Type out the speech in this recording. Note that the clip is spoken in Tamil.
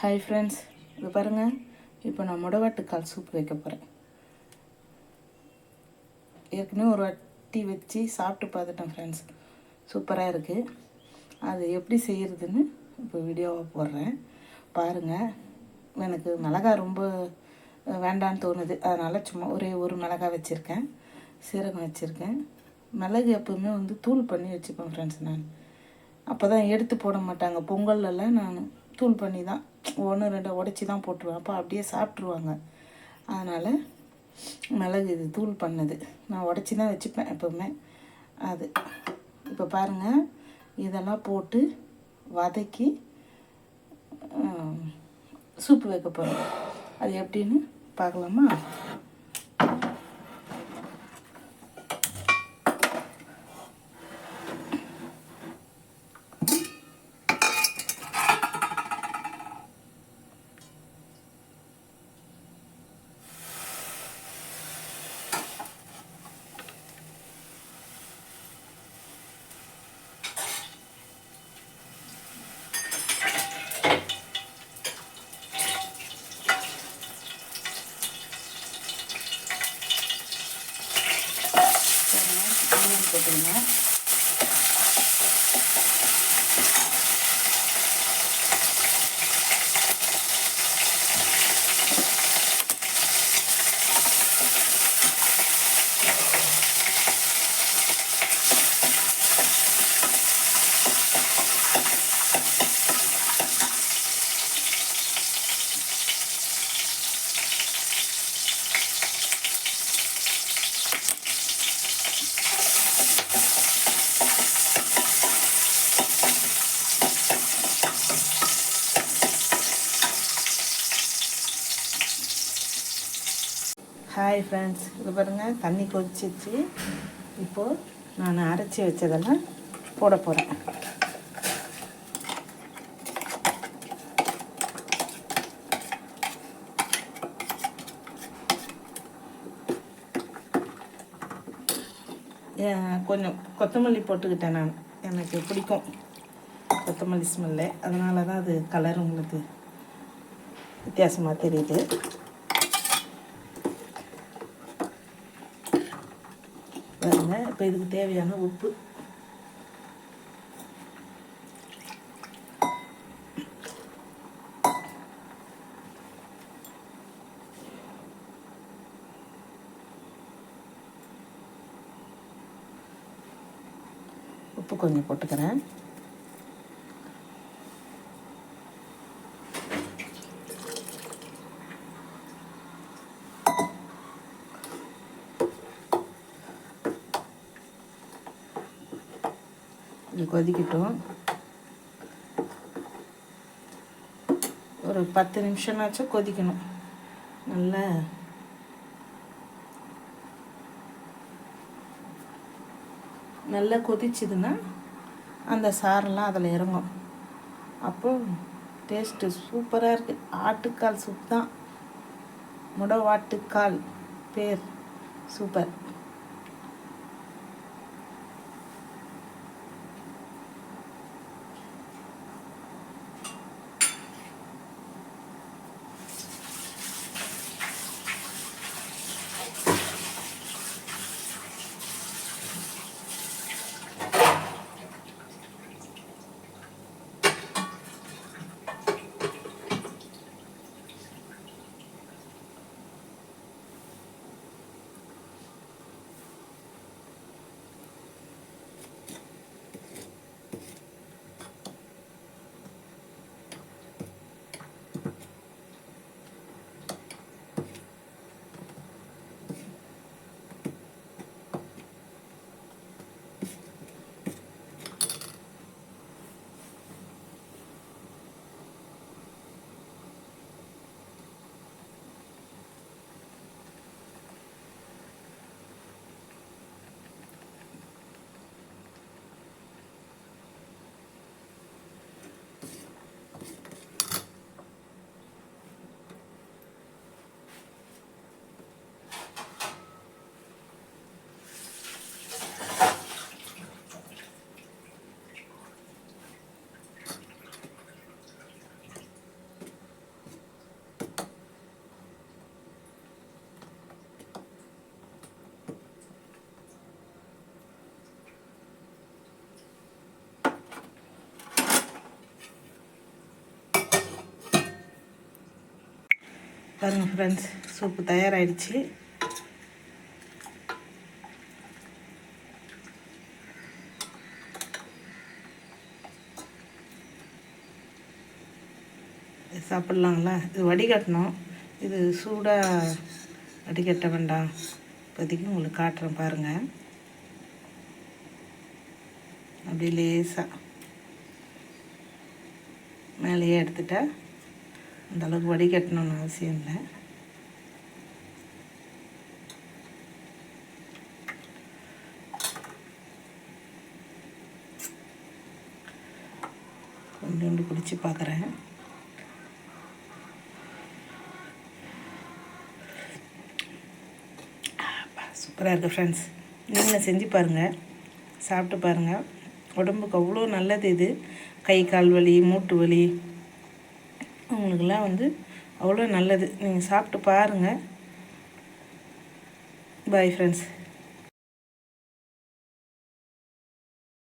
ஹாய் ஃப்ரெண்ட்ஸ் இப்போ பாருங்கள் இப்போ நான் முடவாட்டுக்கால் சூப் வைக்க போகிறேன் ஏற்கனவே ஒரு வாட்டி வச்சு சாப்பிட்டு பார்த்துட்டேன் ஃப்ரெண்ட்ஸ் சூப்பராக இருக்குது அது எப்படி செய்கிறதுன்னு இப்போ வீடியோவாக போடுறேன். பாருங்கள் எனக்கு மிளகா ரொம்ப வேண்டான்னு தோணுது. அதனால் சும்மா ஒரே ஒரு மிளகா வச்சுருக்கேன். சீரகம் வச்சுருக்கேன். மிளகு எப்போவுமே வந்து தூள் பண்ணி வச்சுப்பேன் ஃப்ரெண்ட்ஸ் நான். அப்போ தான் எடுத்து போட மாட்டாங்க. பொங்கல்லலாம் நான் தூள் பண்ணி தான் ஒன்று ரெண்டு உடச்சி தான் போட்டுருவேன். அப்போ அப்படியே சாப்பிட்ருவாங்க அதனால் மிளகு இது தூள் பண்ணது. நான் உடச்சி தான் வச்சுப்பேன் எப்போவுமே. அது இப்போ பாருங்கள் இதெல்லாம் போட்டு வதக்கி சூப்பு வைக்க போகிறோம் அது எப்படின்னு பார்க்கலாமா? né? ஹாய் ஃப்ரெண்ட்ஸ் இது பாருங்கள் தண்ணி கொதிச்சிச்சு இப்போது நான் அரைச்சி வச்சதெல்லாம் போட போகிறேன் கொஞ்சம் கொத்தமல்லி போட்டுக்கிட்டேன் நான். எனக்கு பிடிக்கும் கொத்தமல்லி ஸ்மெல்லு அதனால தான் அது கலர் உங்களுக்கு வித்தியாசமாக தெரியுது. பாருங்க. இப்போ இதுக்கு தேவையான உப்பு. உப்பு கொஞ்சம் போட்டுக்கிறேன். கொதிக்கட்டும். ஒரு பத்து நிமிஷம்னாச்சும் கொதிக்கணும். நல்லா நல்லா கொதிச்சுதுன்னா அந்த சாரெல்லாம் அதில் இறங்கும். அப்போ டேஸ்ட்டு சூப்பராக இருக்குது ஆட்டுக்கால் சூப் தான். முடவாட்டுக்கால் பேர். சூப்பர். பாருங்கள் ஃப்ரெண்ட்ஸ் சூப்பு தயாராகிடுச்சு சாப்பிட்லாங்களா இது வடிகட்டணும். இது சூடாக வடிகட்ட வேண்டாம். இப்போதைக்கு உங்களுக்கு காட்டுறேன் பாருங்கள் அப்படி லேசாக மேலேயே எடுத்துட்டா அந்தளவுக்கு வடிகட்டணும்னு அவசியம் இல்லை. கொஞ்சோண்டு குடிச்சு பார்க்குறேன். சூப்பராக இருக்குது ஃப்ரெண்ட்ஸ் நீங்களும் செஞ்சு பாருங்கள் சாப்பிட்டு பாருங்கள் உடம்புக்கு அவ்வளோ நல்லது இது. கை கால் வலி மூட்டு வலி. உங்களுக்கெல்லாம் வந்து அவ்வளோ நல்லது. நீங்கள் சாப்பிட்டு பாருங்கள் பாய் ஃப்ரெண்ட்ஸ்